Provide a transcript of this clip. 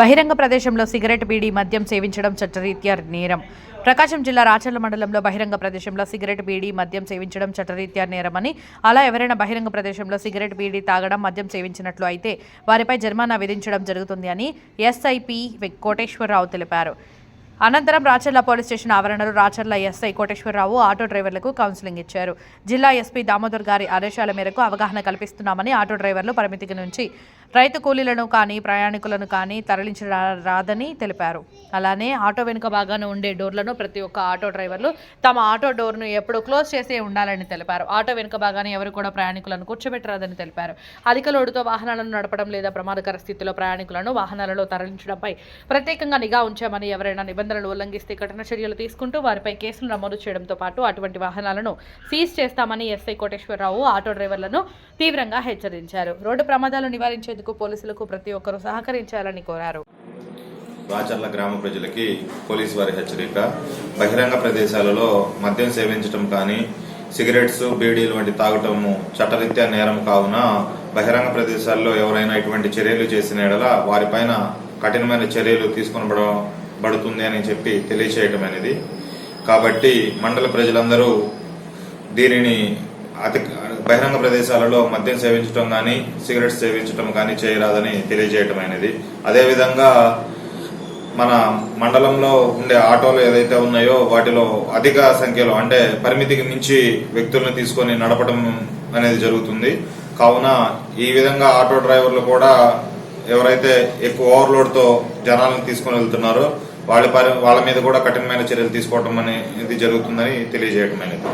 బహిరంగ ప్రదేశంలో సిగరెట్ బీడీ మద్యం సేవించడం చట్టరీత్యా నేరం. ప్రకాశం జిల్లా రాచర్ల మండలంలో బహిరంగ ప్రదేశంలో సిగరెట్ బీడీ మద్యం సేవించడం చట్టరీత్యా నేరమని అలా ఎవరైనా బహిరంగ ప్రదేశంలో సిగరెట్ బీడీ తాగడం మద్యం సేవించినట్లు అయితే వారిపై జరిమానా విధించడం జరుగుతుంది అని ఎస్ఐపి కోటేశ్వరరావు తెలిపారు. అనంతరం రాచర్ల పోలీస్ స్టేషన్ ఆవరణలో రాచర్ల ఎస్ఐ కోటేశ్వరరావు ఆటో డ్రైవర్లకు కౌన్సిలింగ్ ఇచ్చారు. జిల్లా ఎస్పీ దామోదర్ గారి ఆదేశాల మేరకు అవగాహన కల్పిస్తున్నామని ఆటో డ్రైవర్లు పరిమితికి నుంచి రైతు కూలీలను కానీ ప్రయాణికులను కానీ తరలించరాదని తెలిపారు. అలానే ఆటో వెనుక భాగాన ఉండే డోర్లను ప్రతి ఒక్క ఆటో డ్రైవర్లు తమ ఆటో డోర్ను ఎప్పుడు క్లోజ్ చేసే ఉండాలని తెలిపారు. ఆటో వెనుక భాగాన ఎవరు కూడా ప్రయాణికులను కూర్చోబెట్టరాదని తెలిపారు. అధిక లోడుతో వాహనాలను నడపడం లేదా ప్రమాదకర స్థితిలో ప్రయాణికులను వాహనాలలో తరలించడంపై ప్రత్యేకంగా నిఘా ఉంచామని ఎవరైనా నిబంధన నిబంధనలు ఉల్లంఘిస్తే కఠిన చర్యలు తీసుకుంటూ వారిపై కేసులు నమోదు చేయడంతో పాటు అటువంటి వాహనాలను సీజ్ చేస్తామని ఎస్ఐ కోటేశ్వరరావు ఆటో డ్రైవర్లను తీవ్రంగా హెచ్చరించారు. రోడ్డు ప్రమాదాలు నివారించేందుకు పోలీసులకు ప్రతి ఒక్కరూ సహకరించాలని కోరారు. రాచర్ల గ్రామ ప్రజలకి పోలీసు వారి హెచ్చరిక. బహిరంగ ప్రదేశాలలో మద్యం సేవించడం కానీ సిగరెట్స్ బీడీలు వంటి తాగటము చట్టరీత్యా నేరం కావున బహిరంగ ప్రదేశాల్లో ఎవరైనా ఇటువంటి చర్యలు చేసిన ఎడల వారిపైన కఠినమైన చర్యలు తీసుకొనబడ పడుతుంది అని చెప్పి తెలియచేయటం అనేది. కాబట్టి మండల ప్రజలందరూ దీనిని అతి బహిరంగ ప్రదేశాలలో మద్యం సేవించడం కానీ సిగరెట్స్ సేవించడం కానీ చేయరాదని తెలియజేయటం అనేది. అదేవిధంగా మన మండలంలో ఉండే ఆటోలు ఏదైతే ఉన్నాయో వాటిలో అధిక సంఖ్యలో అంటే పరిమితికి మించి వ్యక్తులను తీసుకొని నడపడం అనేది జరుగుతుంది. కావున ఈ విధంగా ఆటో డ్రైవర్లు కూడా ఎవరైతే ఎక్కువ ఓవర్లోడ్తో జనాలను తీసుకొని వెళ్తున్నారో వాళ్ళ పరి వాళ్ళ మీద కూడా కఠినమైన చర్యలు తీసుకోవడం అనేది జరుగుతుందని తెలియజేయడం అనేది